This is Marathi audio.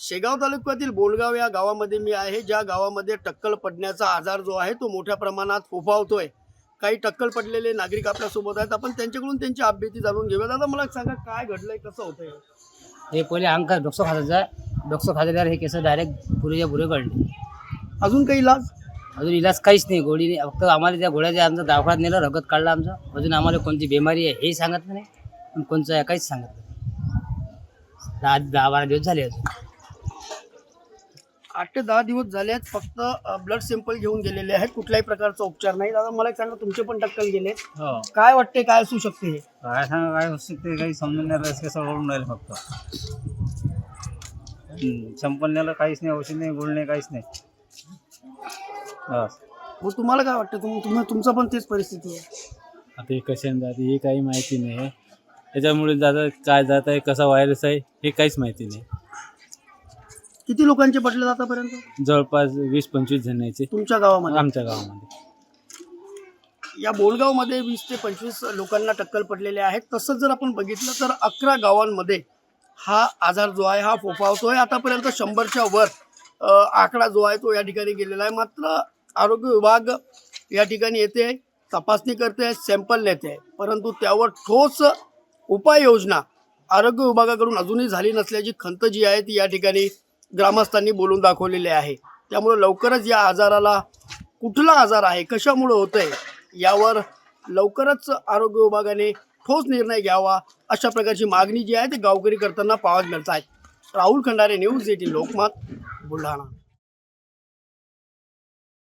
शेगाव तालुक्यातील बोलगाव या गावामध्ये मी आहे ज्या गावामध्ये टक्कल पडण्याचा आजार जो आहे तो मोठ्या प्रमाणात फोफावतोय. काही टक्कल पडलेले नागरिक आपल्यासोबत आहेत. आपण त्यांच्याकडून त्यांची अपडेटी जाणून घेऊया. दादा मला सांगा काय घडलंय कसं होतंय? हे पहिले अंग डोकं खायचं डोकं खाल्ल्यावर हे केस डायरेक्ट पुरेच्या पुरे गळले अजून काही इलाज? अजून इलाज काहीच नाही. गोळी नाही. फक्त आम्हाला त्या गोळ्याच्या आमचं दवाखान्यात नेलं रगत काढलं आमचं. अजून आम्हाला कोणती बिमारी आहे हेही सांगितलं नाही. पण कोणचं आहे काहीच सांगितलं नाही. दहा दहा बारा दिवस झाले अजून. आठ ते दहा दिवस झाले आहेत फक्त ब्लड सॅम्पल घेऊन गेलेले आहेत. कुठल्याही प्रकारचा उपचार नाही. दादा मला एक सांगा तुमचे पण टक्कल गेले हो. काय वाटते काय असू शकते हे? काय सांगा काय होऊ शकते काही समजून नाही राहिलं कसं ओळून राहिले फक्त. हम्म, संपन्नाला काहीच नाही औषध नाही गुळ नाही काहीच नाही. बस. मग तुम्हाला काय वाटतं? तुम तुम्ही तुमचं पण तेच परिस्थिती आहे. आता हे कशाने जाते हे काही माहिती नाही. त्याच्यामुळे जाता काय जात आहे कसा व्हायरस आहे हे काहीच माहिती नाही. किती लोकांचे पडले आतापर्यंत? जवळपास वीस पंचवीस जणांचे तुमच्या गावामध्ये? आमच्या गावामध्ये. या बोलगावमध्ये वीस ते पंचवीस लोकांना टक्कल पडलेले आहेत. तसंच जर आपण बघितलं तर अकरा गावांमध्ये हा आजार जो आहे हा फोफावतोय आतापर्यंत शंभरच्या वर अ, आकडा जो आहे तो या ठिकाणी गेलेला आहे. मात्र आरोग्य विभाग या ठिकाणी येते तपासणी करते सॅम्पल नेते. परंतु त्यावर ठोस उपाययोजना आरोग्य विभागाकडून अजूनही झाली नसल्याची खंत जी आहे ती या ठिकाणी ग्रामस्थांनी बोलून दाखवलेले आहे. त्यामुळं लवकरच या आजाराला कुठला आजार आहे कशामुळे होतंय यावर लवकरच आरोग्य विभागाने ठोस निर्णय घ्यावा अशा प्रकारची मागणी जी आहे ती गावकरी करताना पाहायला मिळत आहे. Rahul Khandare news eighteen Lokmat Buldhana.